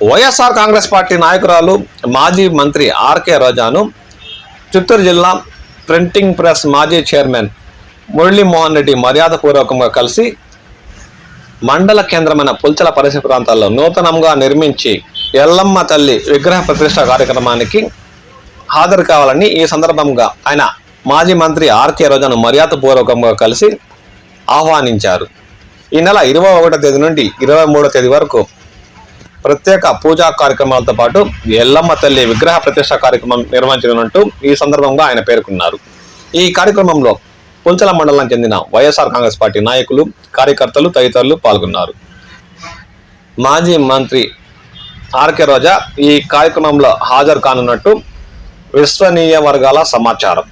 YSR Congress party నాయకురాలు మాజీ మంత్రి ఆర్కే రోజాను చిత్తూరు జిల్లా ప్రింటింగ్ ప్రెస్ మాజీ చైర్మన్ మురళీమోహన్ రెడ్డి మర్యాదపూర్వకంగా కలిసి మండల కేంద్రమైన పుల్చల పరిసర ప్రాంతాల్లో నూతనంగా నిర్మించి ఎల్లమ్మ తల్లి విగ్రహ ప్రతిష్ట కార్యక్రమానికి హాజరు కావాలని ఈ సందర్భంగా ఆయన మాజీ మంత్రి ఆర్కే రోజాను మర్యాదపూర్వకంగా కలిసి ఆహ్వానించారు. ఈ నెల ఇరవై ఒకటో తేదీ నుండి ఇరవై మూడో తేదీ వరకు ప్రత్యేక పూజా కార్యక్రమాలతో పాటు ఎల్లమ్మ తల్లి విగ్రహ ప్రతిష్ట కార్యక్రమం నిర్వహించనున్నట్టు ఈ సందర్భంగా ఆయన పేర్కొన్నారు. ఈ కార్యక్రమంలో పుంచల మండలం చెందిన వైఎస్ఆర్ కాంగ్రెస్ పార్టీ నాయకులు కార్యకర్తలు తదితరులు పాల్గొన్నారు. మాజీ మంత్రి ఆర్కే రోజా ఈ కార్యక్రమంలో హాజరు కానున్నట్టు విశ్వనీయ వర్గాల సమాచారం.